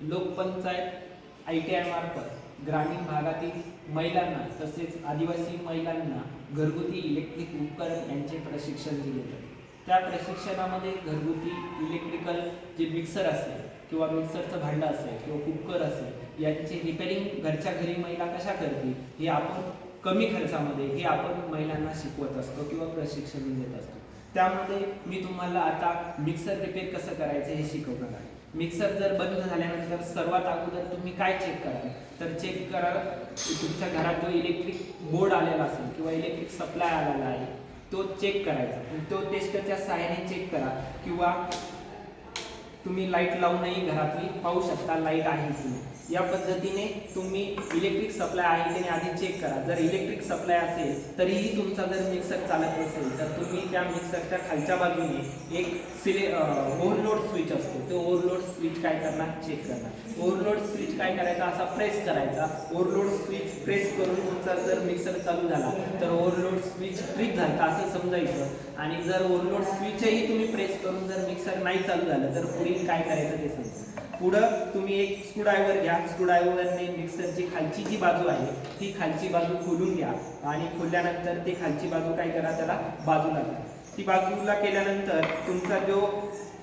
Lokpanchayat I T आयमार्फत ग्रामीण भागातील महिलांना तसेच आदिवासी महिलांना घरगुती इलेक्ट्रिक उपकरण यांचे प्रशिक्षण दिले जाते. त्या प्रशिक्षणामध्ये घरगुती इलेक्ट्रिकल जे मिक्सर असेल किंवा मिक्सरचं भांडं असेल किंवा कुकर असेल यांची रिपेरिंग घरच्या घरी महिला कशा करतील हे आपण कमी खर्चामध्ये हे आपण महिलांना शिकवत असतो किंवा प्रशिक्षण देत असतो. त्यामध्ये मी तुम्हाला आता मिक्सर रिपेअर कसं करायचं हे शिकवणार आहे. मिक्सर जर बंद झाल्यानंतर सर्वात अगोदर तुम्ही काय चेक कराल? तर चेक करा तुमच्या घरात जो इलेक्ट्रिक बोर्ड आलेला असेल किंवा इलेक्ट्रिक सप्लाय आलेला आहे तो चेक करायचा. तो टेस्टरच्या सहाय्याने चेक करा किंवा तुम्ही लाइट लावूनही घरातली पाहू शकता लाइट आहे की नाही. या पद्धतीने तुम्ही इलेक्ट्रिक सप्लाय आहे की नाही आधी चेक करा. जर इलेक्ट्रिक सप्लाय असेल तरीही तुमचा जर मिक्सर चालत नसेल तर तुम्ही त्या मिक्सरच्या खालच्या बाजूने एक सिले ओव्हरलोड स्विच असतो. तो ओव्हरलोड स्विच काय करणार? चेक करणार. ओव्हरलोड स्विच काय करायचा? असा प्रेस करायचा. ओव्हरलोड स्विच प्रेस करून तुमचा जर मिक्सर चालू झाला तर ओव्हरलोड स्विच ट्रिक झालं. असं समजायचं. आणि जर ओव्हरलोड स्विचही तुम्ही प्रेस करून जर मिक्सर नाही चालू झालं तर पुढील काय करायचं ते सांगतो पुढं तुम्ही एक स्क्रूड्रायव्हर घ्या. स्क्रूड्रायव्हरने मिक्सरची खालची जी बाजू आहे ती खालची बाजू खोलून घ्या. आणि खोलल्यानंतर ती खालची बाजू काय करा त्याला बाजूला घ्या ती बाजूला केल्यानंतर तुमचा जो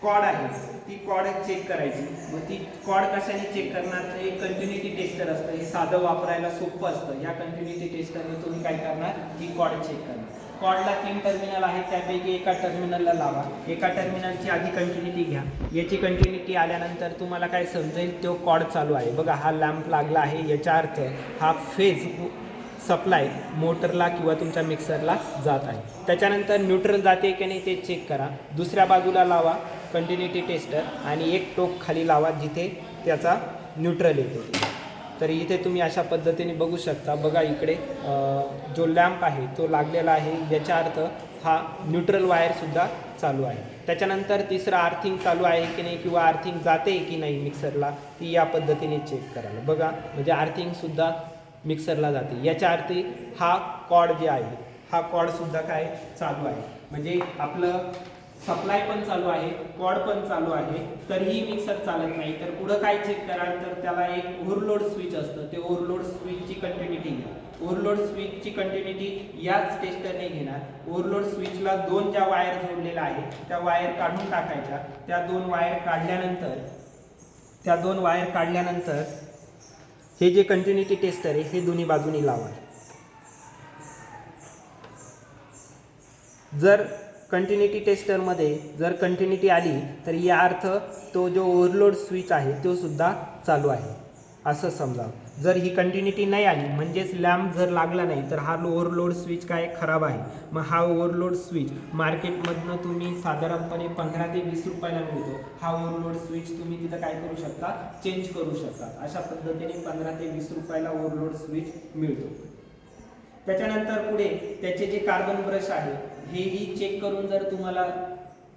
कॉड आहे ती कॉड चेक करायची. मग ती कॉड कशाने चेक करणार तर एक कंटिन्युटी टेस्टर असतं. हे साधं वापरायला सोपं असतं. या कंटिन्युटी टेस्टरने तुम्ही काय करणार ती कॉड चेक करणार. कॉडला तीन टर्मिनल आहेत त्यापैकी एका टर्मिनलला लावा. एका टर्मिनलची आधी कंटिन्युटी घ्या. याची कंटिन्युटी आल्यानंतर तुम्हाला काय समजेल तो कॉड चालू आहे. बघा हा लॅम्प लागला आहे याचा अर्थ हा फेज सप्लाय मोटरला किंवा तुमच्या मिक्सरला जात आहे. त्याच्यानंतर न्यूट्रल जाते की नाही ते चेक करा. दुसऱ्या बाजूला लावा कंटिन्युटी टेस्टर आणि एक टोक खाली लावा जिथे त्याचा न्यूट्रल येतो. तर इथे तुम्ही अशा पद्धतीने बघू शकता. बघा इकडे जो लॅम्प आहे तो लागलेला आहे. याचा अर्थ हा न्यूट्रल वायरसुद्धा चालू आहे. त्याच्यानंतर तिसरं आर्थिंग चालू आहे की नाही किंवा आर्थिंग जाते की नाही मिक्सरला ती या पद्धतीने चेक करायला. बघा म्हणजे आर्थिंगसुद्धा मिक्सरला जाते. याच्या अर्थी हा कॉड जे आहे हा कॉडसुद्धा काय? चालू आहे. म्हणजे आपलं सप्लाय पण चालू आहे कॉड पण चालू आहे तरीही मिक्सर चालत नाही. तर पुढं काय चेक कराल तर त्याला एक ओव्हरलोड स्विच असतं. ते ओव्हरलोड स्विचची कंटिन्युटी घ्या. ओव्हरलोड स्विचची कंटिन्युटी याच टेस्टरने घेणार. ओव्हरलोड स्विचला दोन ज्या वायर जोडलेल्या आहेत त्या वायर काढून टाकायच्या. त्या दोन वायर काढल्यानंतर त्या दोन वायर काढल्यानंतर हे जे कंटिन्युटी टेस्टर आहे हे दोन्ही बाजूनी लावा. जर कंटिन्युटी टेस्टरमध्ये जर कंटिन्युटी आली तर या अर्थ तो जो ओव्हरलोड स्विच आहे तो सुद्धा चालू आहे. असं समजा. जर ही कंटिन्युटी नाही आली म्हणजेच लॅम्प जर लागला नाही तर हा ओव्हरलोड स्विच काय? खराब आहे. मग हा ओव्हरलोड स्विच मार्केटमधनं तुम्ही साधारणपणे पंधरा ते वीस रुपयाला मिळतो. हा ओव्हरलोड स्विच तुम्ही तिथं काय करू शकता? चेंज करू शकता. अशा पद्धतीने पंधरा ते वीस रुपयाला ओव्हरलोड स्विच मिळतो. त्याच्यानंतर पुढे त्याचे जे कार्बन ब्रश आहे हेही चेक करून जर तुम्हाला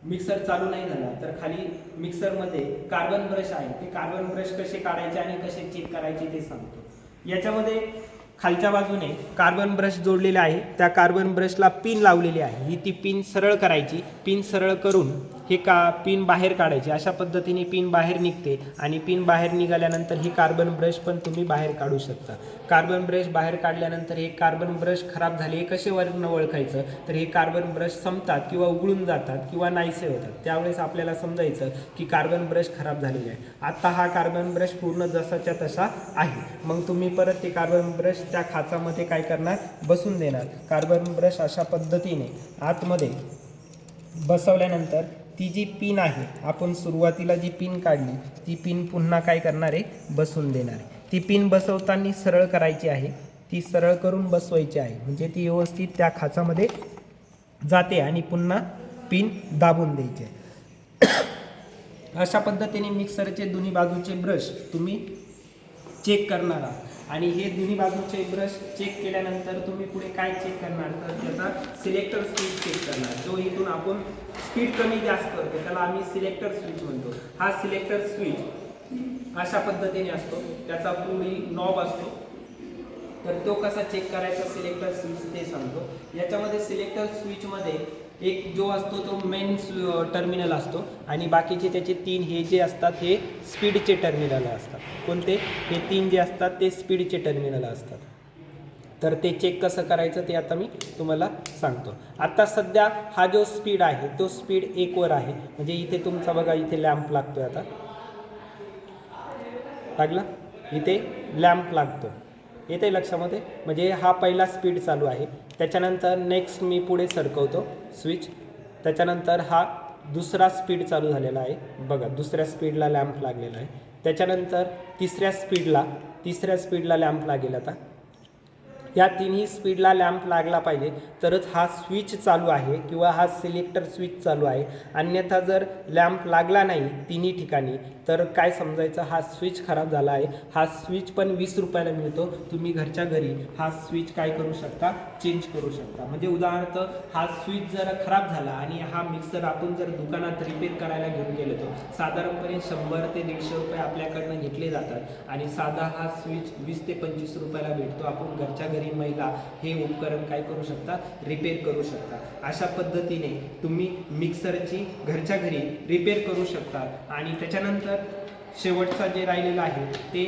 मिक्सर चालू नाही झाला तर खाली मिक्सरमध्ये कार्बन ब्रश आहे. ते कार्बन ब्रश कसे काढायचे आणि कसे चेक करायचे ते सांगतो. याच्यामध्ये खालच्या बाजूने कार्बन ब्रश जोडलेले आहे. त्या कार्बन ब्रशला पिन लावलेली आहे. ही ती पिन सरळ करायची. पिन सरळ करून हे का पिन बाहेर काढायची? अशा पद्धतीने पिन बाहेर निघते आणि पिन बाहेर निघाल्यानंतर ही कार्बन ब्रश पण तुम्ही बाहेर काढू शकता. कार्बन ब्रश बाहेर काढल्यानंतर हे कार्बन ब्रश खराब झाले हे कसे वर्ण ओळखायचं? तर हे कार्बन ब्रश संपतात किंवा उघडून जातात किंवा नाहीसे होतात. त्यावेळेस आपल्याला समजायचं की कार्बन ब्रश खराब झालेले आहे. आता हा कार्बन ब्रश पूर्ण जसाच्या तसा आहे. मग तुम्ही परत ते कार्बन ब्रश त्या खाचामध्ये काय करणार? बसून देणार. कार्बन ब्रश अशा पद्धतीने आतमध्ये बसवल्यानंतर ती जी पिन आहे आपण सुरुवातीला जी पिन काढली ती पिन पुन्हा काय करणार आहे? बसून देणार आहे. ती पिन बसवताना सरळ करायची आहे. ती सरळ करून बसवायची आहे. म्हणजे ती व्यवस्थित त्या खाचामध्ये जाते आणि पुन्हा पिन दाबून द्यायची आहे. अशा पद्धतीने मिक्सरचे दोन्ही बाजूचे ब्रश तुम्ही चेक करणार आहात. आणि हे दोन्ही बाजूचे ब्रश चेक केल्यानंतर तुम्ही पुढे काय चेक करणार? तर त्याचा सिलेक्टर स्विच चेक करणार. जो इथून आपण स्पीड कमी जास्त करतो त्याला आम्ही सिलेक्टर स्विच म्हणतो. हा सिलेक्टर स्विच अशा पद्धतीने असतो. त्याचा पुढील नॉब असतो. तर तो कसा चेक करायचा सिलेक्टर स्विच ते सांगतो. याच्यामध्ये सिलेक्टर स्विचमध्ये एक जो असतो तो मेन टर्मिनल असतो. आणि बाकीचे त्याचे तीन हे जे असतात हे स्पीडचे टर्मिनल असतात. कोणते? हे तीन जे असतात ते स्पीडचे टर्मिनल असतात. तर ते चेक कसं करायचं ते आता मी तुम्हाला सांगतो. आता सध्या हा जो स्पीड आहे तो स्पीड एकवर आहे. म्हणजे इथे तुमचा बघा इथे लॅम्प लागतो आता. लागला? इथे लॅम्प लागतो येते लक्षामध्ये? म्हणजे हा पहिला स्पीड चालू आहे. त्याच्यानंतर नेक्स्ट मी पुढे सरकवतो स्विच त्याच्यानंतर हा दुसरा स्पीड चालू झालेला आहे. बघा दुसऱ्या स्पीडला लॅम्प लागलेला आहे. त्याच्यानंतर तिसऱ्या स्पीडला तिसऱ्या स्पीडला लॅम्प लागेल आता. या तिन्ही स्पीडला लॅम्प लागला पाहिजे. तरच हा स्विच चालू आहे किंवा हा सिलेक्टर स्विच चालू आहे. अन्यथा जर लॅम्प लागला नाही तिन्ही ठिकाणी तर काय समजायचं? हा स्विच खराब झाला आहे. हा स्विच पण वीस रुपयाला मिळतो. तुम्ही घरच्या घरी हा स्विच काय करू शकता? चेंज करू शकता. म्हणजे उदाहरणार्थ हा स्विच जर खराब झाला आणि हा मिक्सर आपण जर दुकानात रिपेअर करायला घेऊन गेलो तर साधारणपणे शंभर ते दीडशे रुपये आपल्याकडनं घेतले जातात आणि साधा हा स्विच वीस ते पंचवीस रुपयाला भेटतो. आपण घरच्या घरी महिला हे उपकरण काय करू शकता रिपेअर करू शकता अशा पद्धतीने तुम्ही मिक्सरची घरच्या घरी रिपेअर करू शकता आणि त्याच्यानंतर शेवटचा जे राहिलेला आहे ते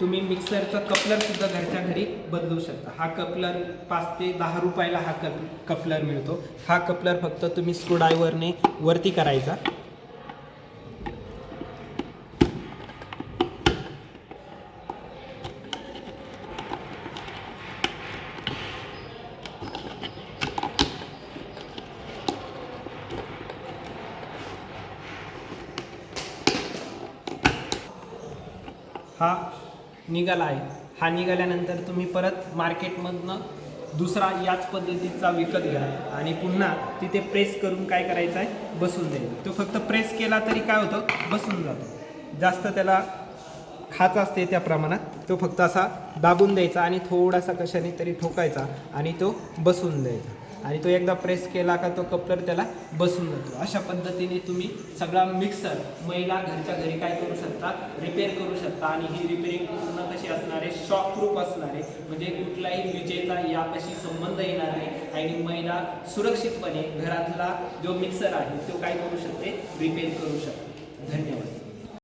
तुम्ही मिक्सरचा कपलर सुद्धा घरच्या घरी बदलू शकता. हा कपलर पाच ते दहा रुपयाला हा कप कपलर मिळतो. हा कपलर फक्त तुम्ही स्क्रूड्रायव्हरने वरती करायचा. हा निघाला आहे हा निघाल्यानंतर तुम्ही परत मार्केटमधनं दुसरा याच पद्धतीचा विकत घ्या आणि पुन्हा तिथे प्रेस करून काय करायचं आहे बसून द्यायचं तो फक्त प्रेस केला तरी काय होतं? बसून जातो. जास्त त्याला खाच असते त्या प्रमाणात. तो फक्त असा दाबून द्यायचा आणि थोडासा कशाने तरी ठोकायचा आणि तो बसून द्यायचा. आणि तो एकदा प्रेस केला का तो कपलर त्याला बसून जातो. अशा पद्धतीने तुम्ही सगळा मिक्सर महिला घरच्या घरी काय करू शकता? रिपेअर करू शकता. आणि ही रिपेअरिंग पूर्ण कशी असणारे आहे? शॉक प्रूफ म्हणजे कुठलाही विजेचा यापाशी संबंध येणार नाही. आणि महिला सुरक्षितपणे घरातला जो मिक्सर आहे तो काय करू शकते? रिपेअर करू शकते. धन्यवाद.